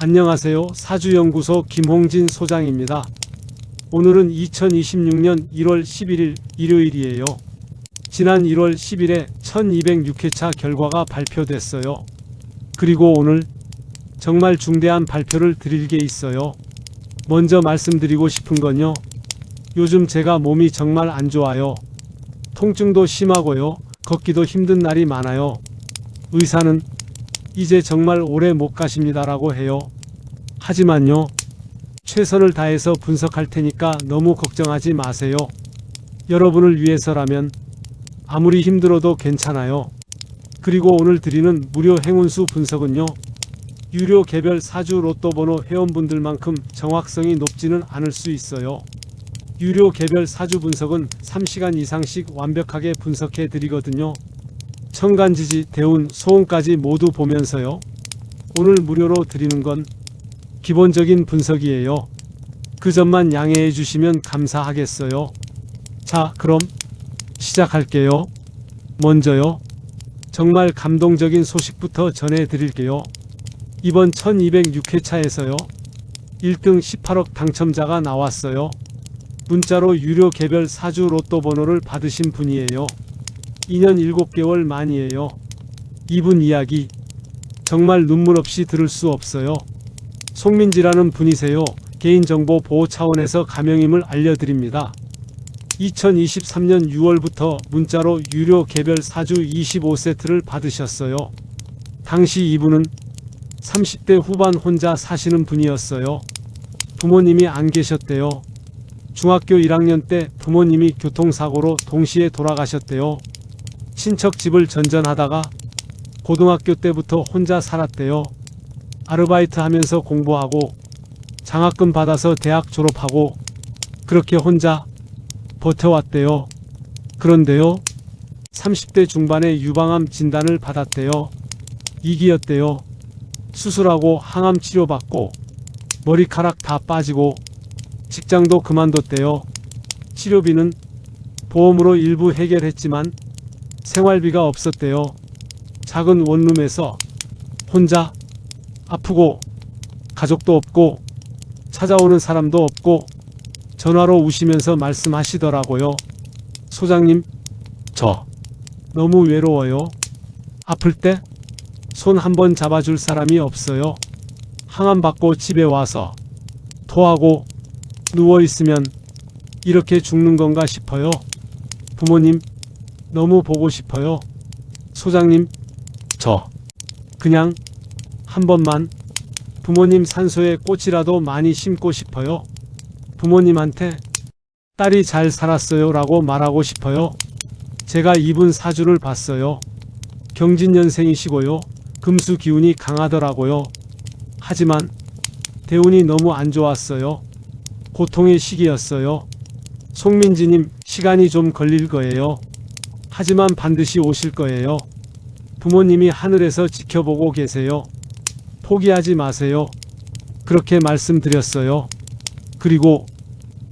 안녕하세요. 사주연구소 김홍진 소장입니다. 오늘은 2026년 1월 11일 일요일이에요. 지난 1월 10일에 1206회차 결과가 발표됐어요. 그리고 오늘 정말 중대한 발표를 드릴 게 있어요. 먼저 말씀드리고 싶은 건요. 요즘 제가 몸이 정말 안 좋아요. 통증도 심하고요. 걷기도 힘든 날이 많아요. 의사는 이제 정말 오래 못 가십니다라고 해요. 하지만요. 최선을 다해서 분석할 테니까 너무 걱정하지 마세요. 여러분을 위해서라면 아무리 힘들어도 괜찮아요. 그리고 오늘 드리는 무료 행운수 분석은요. 유료 개별 사주 로또 번호 회원분들만큼 정확성이 높지는 않을 수 있어요. 유료 개별 사주 분석은 3시간 이상씩 완벽하게 천간지지 드리거든요. 천간지지, 대운, 소음까지 모두 보면서요. 오늘 무료로 드리는 건 기본적인 분석이에요. 그 점만 양해해 주시면 감사하겠어요. 자, 그럼 시작할게요. 먼저요. 정말 감동적인 소식부터 전해 드릴게요. 이번 1206회차에서요. 1등 18억 당첨자가 나왔어요. 문자로 유료 개별 사주 로또 번호를 받으신 분이에요. 2년 7개월 만이에요. 이분 이야기 정말 눈물 없이 들을 수 없어요. 송민지라는 분이세요. 개인정보 보호 차원에서 가명임을 알려드립니다. 2023년 6월부터 문자로 유료 개별 사주 25세트를 받으셨어요. 당시 이분은 30대 후반 혼자 사시는 분이었어요. 부모님이 안 계셨대요. 중학교 1학년 때 부모님이 교통사고로 동시에 돌아가셨대요. 친척 집을 전전하다가 고등학교 때부터 혼자 살았대요. 아르바이트 하면서 공부하고 장학금 받아서 대학 졸업하고 그렇게 혼자 버텨왔대요. 그런데요. 30대 중반에 유방암 진단을 받았대요. 이기였대요. 수술하고 항암 치료받고 머리카락 다 빠지고 직장도 그만뒀대요. 치료비는 보험으로 일부 해결했지만 생활비가 없었대요. 작은 원룸에서 혼자 아프고 가족도 없고 찾아오는 사람도 없고 전화로 우시면서 말씀하시더라고요. 소장님, 저 너무 외로워요. 아플 때 손 한번 잡아줄 사람이 없어요. 항암 받고 집에 와서 토하고 누워 있으면 이렇게 죽는 건가 싶어요. 부모님, 너무 보고 싶어요. 소장님, 저 그냥 한 번만 부모님 산소에 꽃이라도 많이 심고 싶어요. 부모님한테 딸이 잘 살았어요 라고 말하고 싶어요. 제가 이분 사주를 봤어요. 경진년생이시고요. 금수 기운이 강하더라고요. 하지만 대운이 너무 안 좋았어요. 고통의 시기였어요. 송민지님, 시간이 좀 걸릴 거예요. 하지만 반드시 오실 거예요. 부모님이 하늘에서 지켜보고 계세요. 포기하지 마세요. 그렇게 말씀드렸어요. 그리고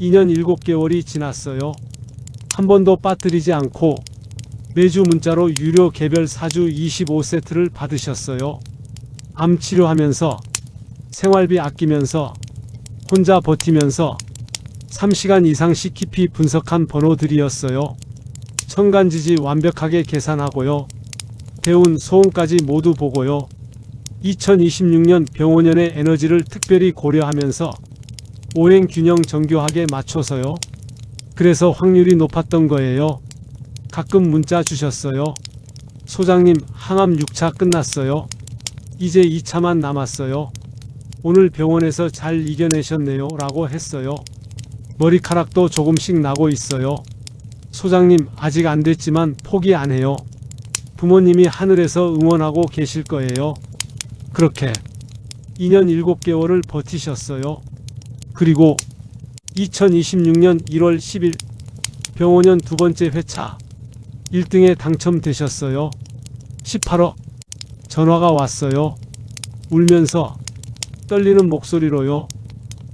2년 7개월이 지났어요. 한 번도 빠뜨리지 않고 매주 문자로 유료 개별 사주 25세트를 받으셨어요. 암 치료하면서 생활비 아끼면서 혼자 버티면서 3시간 이상씩 깊이 분석한 번호들이었어요. 천간지지 완벽하게 계산하고요. 대운, 소음까지 모두 보고요. 2026년 병원연의 에너지를 특별히 고려하면서 오행 균형 정교하게 맞춰서요. 그래서 확률이 높았던 거예요. 가끔 문자 주셨어요. 소장님, 항암 6차 끝났어요. 이제 2차만 남았어요. 오늘 병원에서 잘 이겨내셨네요. 라고 했어요. 머리카락도 조금씩 나고 있어요. 소장님, 아직 안 됐지만 포기 안 해요. 부모님이 하늘에서 응원하고 계실 거예요. 그렇게 2년 7개월을 버티셨어요. 그리고 2026년 1월 10일 병원연 두 번째 회차 1등에 당첨되셨어요. 18억 전화가 왔어요. 울면서 떨리는 목소리로요.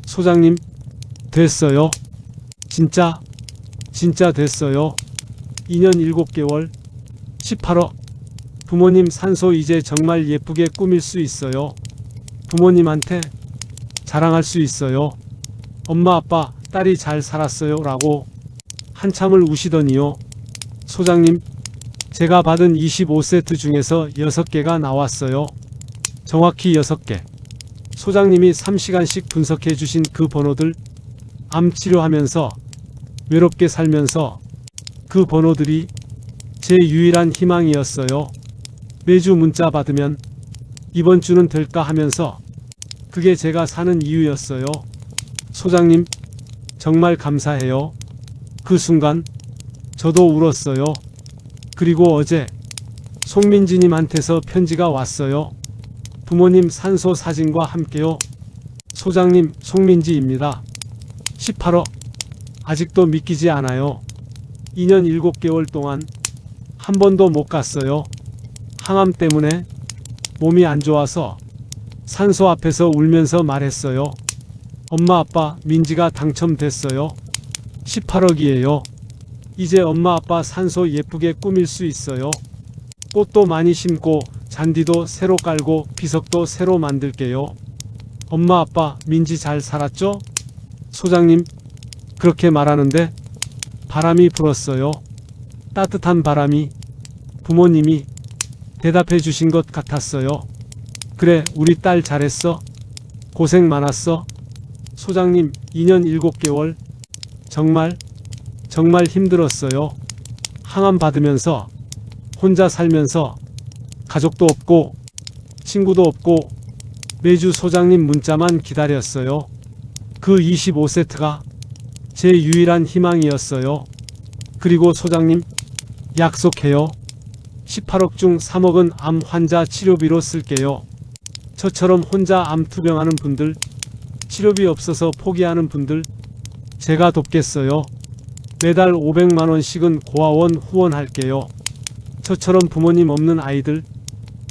소장님, 됐어요. 진짜, 진짜 됐어요. 2년 7개월, 18억. 부모님 산소 이제 정말 예쁘게 꾸밀 수 있어요. 부모님한테 자랑할 수 있어요. 엄마 아빠 딸이 잘 살았어요 라고 한참을 우시더니요. 소장님 제가 받은 25세트 중에서 6개가 나왔어요. 정확히 6개. 소장님이 3시간씩 분석해 주신 그 번호들 암 치료하면서 외롭게 살면서 그 번호들이 제 유일한 희망이었어요. 매주 문자 받으면 이번 주는 될까 하면서 그게 제가 사는 이유였어요. 소장님, 정말 감사해요. 그 순간 저도 울었어요. 그리고 어제 송민지님한테서 편지가 왔어요. 부모님 산소 사진과 함께요. 소장님 송민지입니다. 18억. 아직도 믿기지 않아요. 2년 7개월 동안 한 번도 못 갔어요. 항암 때문에 몸이 안 좋아서 산소 앞에서 울면서 말했어요. 엄마 아빠 민지가 당첨됐어요. 18억이에요. 이제 엄마 아빠 산소 예쁘게 꾸밀 수 있어요. 꽃도 많이 심고 잔디도 새로 깔고 비석도 새로 만들게요. 엄마 아빠 민지 잘 살았죠? 소장님 그렇게 말하는데 바람이 불었어요. 따뜻한 바람이 부모님이 대답해 주신 것 같았어요. 그래 우리 딸 잘했어. 고생 많았어. 소장님 2년 7개월 정말 정말 힘들었어요. 항암 받으면서 혼자 살면서 가족도 없고 친구도 없고 매주 소장님 문자만 기다렸어요. 그 25세트가 제 유일한 희망이었어요. 그리고 소장님 약속해요. 18억 중 3억은 암 환자 치료비로 쓸게요. 저처럼 혼자 암 투병하는 분들, 치료비 없어서 포기하는 분들, 제가 돕겠어요. 매달 500만원씩은 고아원 후원할게요. 저처럼 부모님 없는 아이들,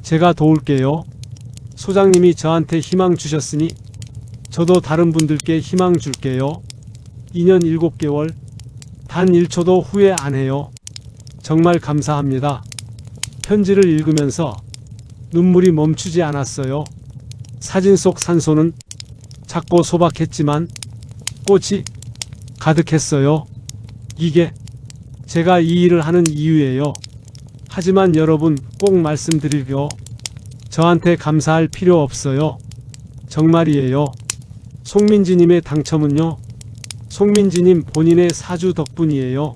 제가 도울게요. 소장님이 저한테 희망 주셨으니, 저도 다른 분들께 희망 줄게요. 2년 7개월, 단 1초도 후회 안 해요. 정말 감사합니다. 편지를 읽으면서 눈물이 멈추지 않았어요. 사진 속 산소는 작고 소박했지만 꽃이 가득했어요. 이게 제가 이 일을 하는 이유예요. 하지만 여러분 꼭 말씀드리려 저한테 감사할 필요 없어요. 정말이에요. 송민지님의 당첨은요. 송민지님 본인의 사주 덕분이에요.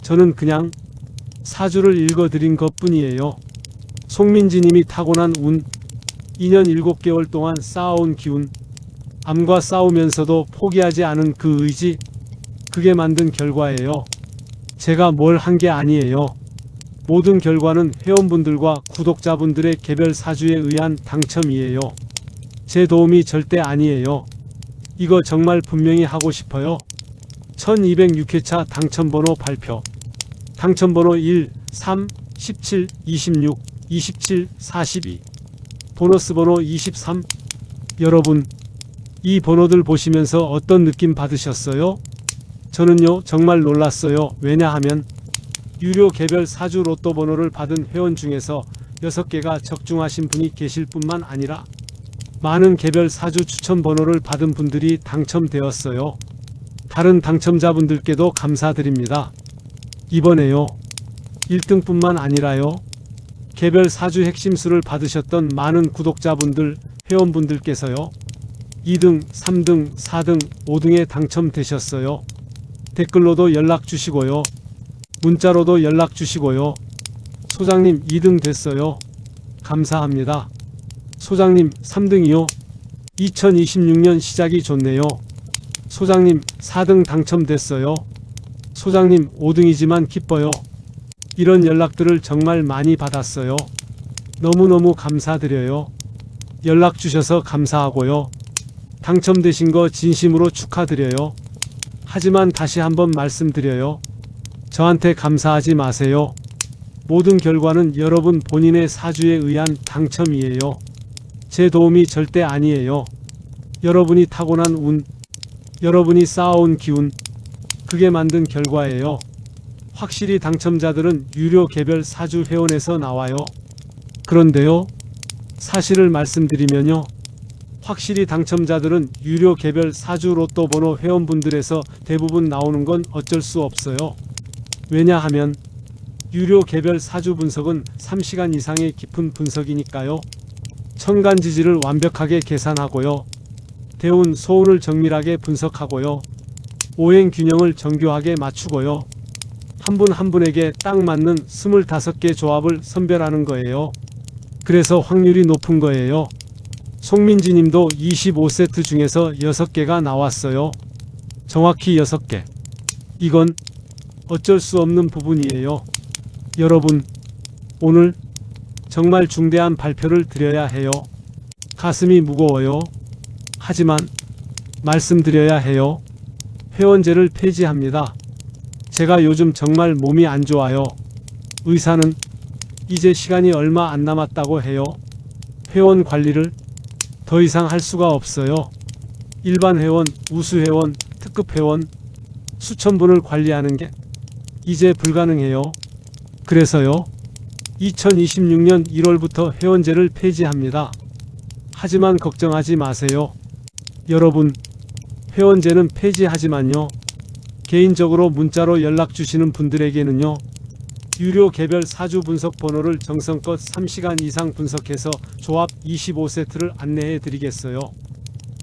저는 그냥 사주를 읽어드린 것 뿐이에요. 송민지님이 타고난 운, 2년 7개월 동안 쌓아온 기운, 암과 싸우면서도 포기하지 않은 그 의지, 그게 만든 결과예요. 제가 뭘 한 게 아니에요. 모든 결과는 회원분들과 구독자분들의 개별 사주에 의한 당첨이에요. 제 도움이 절대 아니에요. 이거 정말 분명히 하고 싶어요. 1206회차 당첨번호 발표. 당첨번호 1, 3, 17, 26, 27, 42. 보너스 번호 23. 여러분, 이 번호들 보시면서 어떤 느낌 받으셨어요? 저는요, 정말 놀랐어요. 왜냐하면, 유료 개별 사주 로또 번호를 받은 회원 중에서 6개가 적중하신 분이 계실 뿐만 아니라, 많은 개별 사주 추천 번호를 받은 분들이 당첨되었어요. 다른 당첨자분들께도 감사드립니다. 이번에요. 1등뿐만 아니라요. 개별 사주 핵심수를 받으셨던 많은 구독자분들, 회원분들께서요. 2등, 3등, 4등, 5등에 당첨되셨어요. 댓글로도 연락 주시고요. 문자로도 연락 주시고요. 소장님 2등 됐어요. 감사합니다. 소장님 3등이요. 2026년 시작이 좋네요. 소장님 4등 당첨됐어요. 소장님 5등이지만 기뻐요. 이런 연락들을 정말 많이 받았어요. 너무너무 감사드려요. 연락 주셔서 감사하고요. 당첨되신 거 진심으로 축하드려요. 하지만 다시 한번 말씀드려요. 저한테 감사하지 마세요. 모든 결과는 여러분 본인의 사주에 의한 당첨이에요. 제 도움이 절대 아니에요. 여러분이 타고난 운, 여러분이 쌓아온 기운, 그게 만든 결과예요. 확실히 당첨자들은 유료 개별 사주 회원에서 나와요. 그런데요, 사실을 말씀드리면요, 확실히 당첨자들은 유료 개별 사주 로또 번호 회원분들에서 대부분 나오는 건 어쩔 수 없어요. 왜냐하면 유료 개별 사주 분석은 3시간 이상의 깊은 분석이니까요. 천간지지를 완벽하게 계산하고요. 대운, 소운을 정밀하게 분석하고요. 오행 균형을 정교하게 맞추고요. 한분한 분에게 딱 맞는 25개 조합을 선별하는 거예요. 그래서 확률이 높은 거예요. 송민지 님도 25세트 중에서 6개가 나왔어요. 정확히 6개. 이건 어쩔 수 없는 부분이에요. 여러분, 오늘 정말 중대한 발표를 드려야 해요. 가슴이 무거워요. 하지만 말씀드려야 해요. 회원제를 폐지합니다. 제가 요즘 정말 몸이 안 좋아요. 의사는 이제 시간이 얼마 안 남았다고 해요. 회원 관리를 더 이상 할 수가 없어요. 일반 회원, 우수 회원, 특급 회원 수천 분을 관리하는 게 이제 불가능해요. 그래서요. 2026년 1월부터 회원제를 폐지합니다. 하지만 걱정하지 마세요. 여러분, 회원제는 폐지하지만요. 개인적으로 문자로 연락 주시는 분들에게는요. 유료 개별 사주 분석 번호를 정성껏 3시간 이상 분석해서 조합 25세트를 안내해 드리겠어요.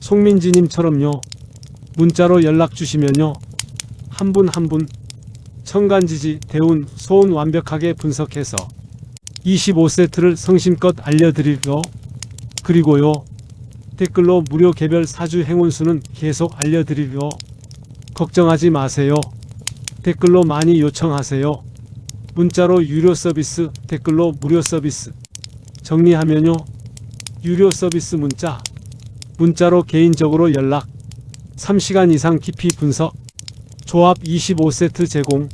송민지님처럼요. 문자로 연락 주시면요. 한 분 한분 천간지지, 대운, 소운 완벽하게 분석해서 25세트를 성심껏 알려드리고 그리고요. 댓글로 무료 개별 사주 행운수는 계속 알려드리고 걱정하지 마세요. 댓글로 많이 요청하세요. 문자로 유료 서비스, 댓글로 무료 서비스. 정리하면요. 유료 서비스 문자. 문자로 개인적으로 연락. 3시간 이상 깊이 분석. 조합 25세트 제공.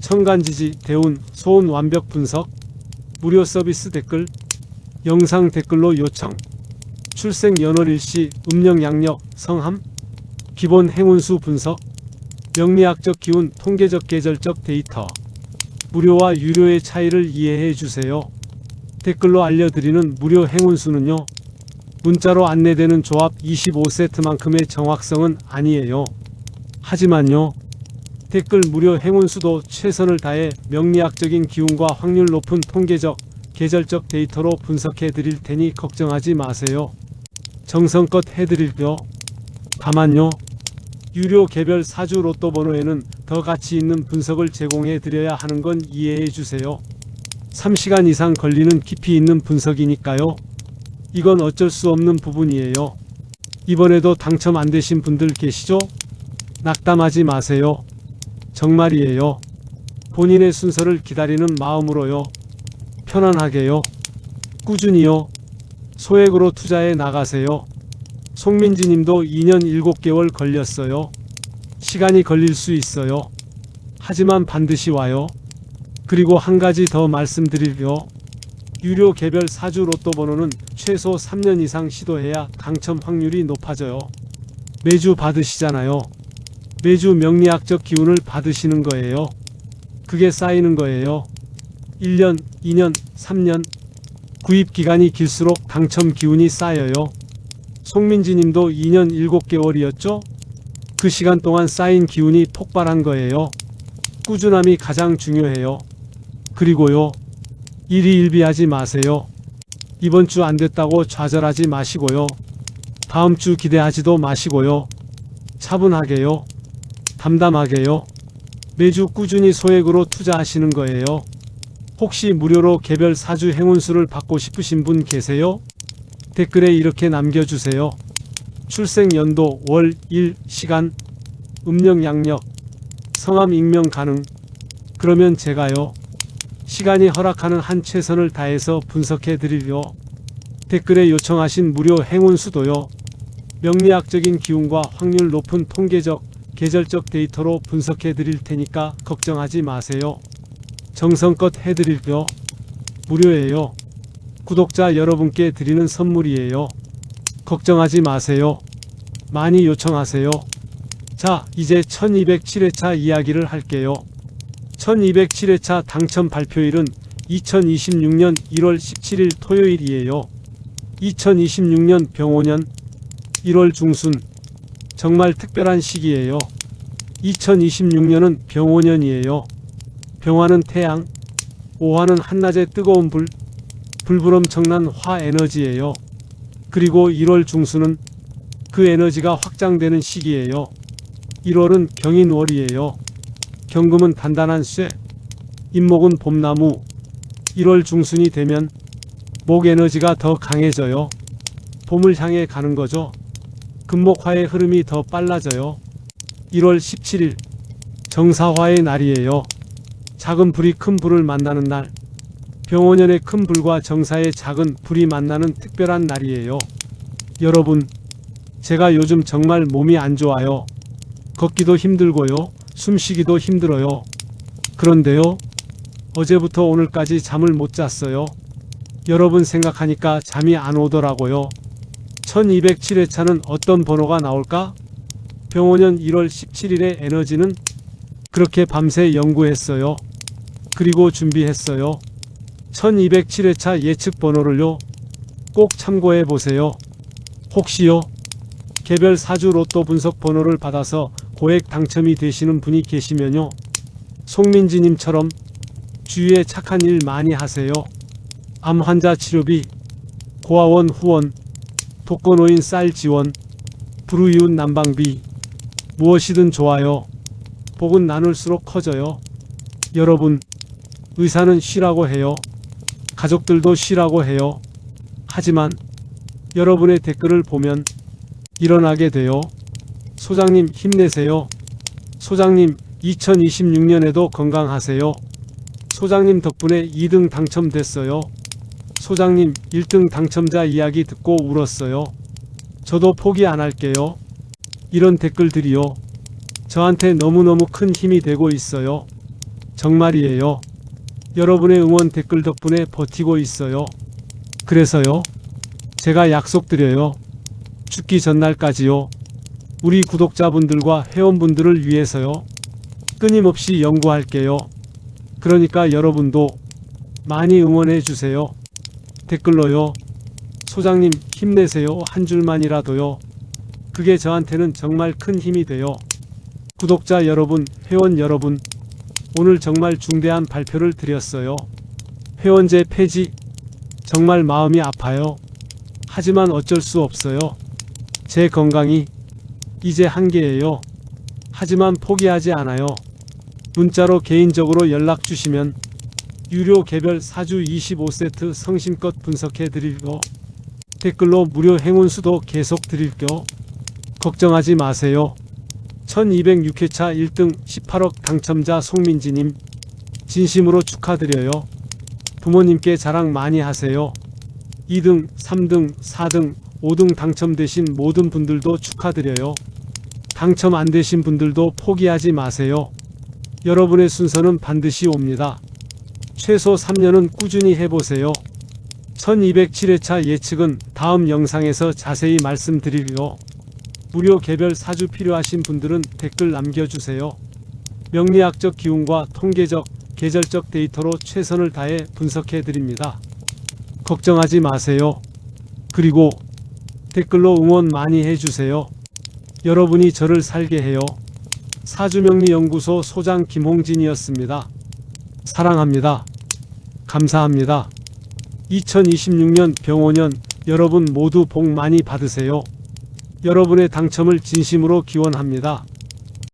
천간지지, 대운, 소운 완벽 분석. 무료 서비스 댓글. 영상 댓글로 요청. 출생 연월 일시, 음력 양력, 성함. 기본 행운수 분석. 명리학적 기운, 통계적 계절적 데이터. 무료와 유료의 차이를 이해해 주세요. 댓글로 알려드리는 무료 행운수는요. 문자로 안내되는 조합 25세트만큼의 정확성은 아니에요. 하지만요. 댓글 무료 행운수도 최선을 다해 명리학적인 기운과 확률 높은 통계적, 계절적 데이터로 분석해 드릴 테니 걱정하지 마세요. 정성껏 해드릴게요. 다만요. 유료 개별 사주 로또 번호에는 더 가치 있는 분석을 제공해 드려야 하는 건 이해해 주세요. 3시간 이상 걸리는 깊이 있는 분석이니까요. 이건 어쩔 수 없는 부분이에요. 이번에도 당첨 안 되신 분들 계시죠? 낙담하지 마세요. 정말이에요. 본인의 순서를 기다리는 마음으로요. 편안하게요. 꾸준히요. 소액으로 투자해 나가세요. 송민지 님도 2년 7개월 걸렸어요. 시간이 걸릴 수 있어요. 하지만 반드시 와요. 그리고 한 가지 더 말씀드릴게요. 유료 개별 사주 로또 번호는 최소 3년 이상 시도해야 당첨 확률이 높아져요. 매주 받으시잖아요. 매주 명리학적 기운을 받으시는 거예요. 그게 쌓이는 거예요. 1년, 2년, 3년. 구입 기간이 길수록 당첨 기운이 쌓여요. 송민지 님도 2년 7개월이었죠? 그 시간 동안 쌓인 기운이 폭발한 거예요. 꾸준함이 가장 중요해요. 그리고요. 일희일비하지 마세요. 이번 주 안 됐다고 좌절하지 마시고요. 다음 주 기대하지도 마시고요. 차분하게요. 담담하게요. 매주 꾸준히 소액으로 투자하시는 거예요. 혹시 무료로 개별 사주 행운수를 받고 싶으신 분 계세요? 댓글에 이렇게 남겨주세요. 출생 연도, 월, 일, 시간, 음력 양력, 성함 익명 가능. 그러면 제가요. 시간이 허락하는 한 최선을 다해서 분석해 드리려. 댓글에 요청하신 무료 행운 수도요. 명리학적인 기운과 확률 높은 통계적, 계절적 데이터로 분석해 드릴 테니까 걱정하지 마세요. 정성껏 해드릴게요. 무료예요. 구독자 여러분께 드리는 선물이에요. 걱정하지 마세요. 많이 요청하세요. 자, 이제 1207회차 이야기를 할게요. 1207회차 당첨 발표일은 2026년 1월 17일 토요일이에요. 2026년 병오년 1월 중순 정말 특별한 시기예요. 2026년은 병오년이에요. 병화는 태양, 오화는 한낮의 뜨거운 불, 불불엄청난 화 에너지예요. 그리고 1월 중순은 그 에너지가 확장되는 시기예요. 1월은 경인월이에요. 경금은 단단한 쇠, 임목은 봄나무. 1월 중순이 되면 목 에너지가 더 강해져요. 봄을 향해 가는 거죠. 금목화의 흐름이 더 빨라져요. 1월 17일 정사화의 날이에요. 작은 불이 큰 불을 만나는 날. 병원년의 큰 불과 정사의 작은 불이 만나는 특별한 날이에요. 여러분, 제가 요즘 정말 몸이 안 좋아요. 걷기도 힘들고요. 숨쉬기도 힘들어요. 그런데요. 어제부터 오늘까지 잠을 못 잤어요. 여러분 생각하니까 잠이 안 오더라고요. 1207회차는 어떤 번호가 나올까? 병원년 1월 17일의 에너지는 그렇게 밤새 연구했어요. 그리고 준비했어요. 1207회차 예측 번호를요. 꼭 참고해 보세요. 혹시요. 개별 사주 로또 분석 번호를 받아서 고액 당첨이 되시는 분이 계시면요. 송민지님처럼 주위에 착한 일 많이 하세요. 암 환자 치료비, 고아원 후원, 독거노인 쌀 지원, 불우이웃 난방비, 무엇이든 좋아요. 복은 나눌수록 커져요. 여러분, 의사는 쉬라고 해요. 가족들도 쉬라고 해요. 하지만 여러분의 댓글을 보면 일어나게 돼요. 소장님 힘내세요. 소장님 2026년에도 건강하세요. 소장님 덕분에 2등 당첨됐어요. 소장님 1등 당첨자 이야기 듣고 울었어요. 저도 포기 안 할게요. 이런 댓글들이요. 저한테 너무너무 큰 힘이 되고 있어요. 정말이에요. 여러분의 응원 댓글 덕분에 버티고 있어요. 그래서요. 제가 약속드려요. 죽기 전날까지요. 우리 구독자분들과 회원분들을 위해서요. 끊임없이 연구할게요. 그러니까 여러분도 많이 응원해 주세요. 댓글로요. 소장님 힘내세요 한 줄만이라도요. 그게 저한테는 정말 큰 힘이 돼요. 구독자 여러분, 회원 여러분, 오늘 정말 중대한 발표를 드렸어요. 회원제 폐지, 정말 마음이 아파요. 하지만 어쩔 수 없어요. 제 건강이 이제 한계예요. 하지만 포기하지 않아요. 문자로 개인적으로 연락 주시면 유료 개별 사주 25세트 성심껏 분석해 드리고 댓글로 무료 행운수도 계속 드릴게요. 걱정하지 마세요. 1206회차 1등 18억 당첨자 송민지님 진심으로 축하드려요. 부모님께 자랑 많이 하세요. 2등, 3등, 4등, 5등 당첨되신 모든 분들도 축하드려요. 당첨 안 되신 분들도 포기하지 마세요. 여러분의 순서는 반드시 옵니다. 최소 3년은 꾸준히 해보세요. 1207회차 예측은 다음 영상에서 자세히 말씀드리려 무료 개별 사주 필요하신 분들은 댓글 남겨주세요. 명리학적 기운과 통계적, 계절적 데이터로 최선을 다해 분석해 드립니다. 걱정하지 마세요. 그리고 댓글로 응원 많이 해주세요. 여러분이 저를 살게 해요. 사주명리연구소 소장 김홍진이었습니다. 사랑합니다. 감사합니다. 2026년 병오년 여러분 모두 복 많이 받으세요. 여러분의 당첨을 진심으로 기원합니다.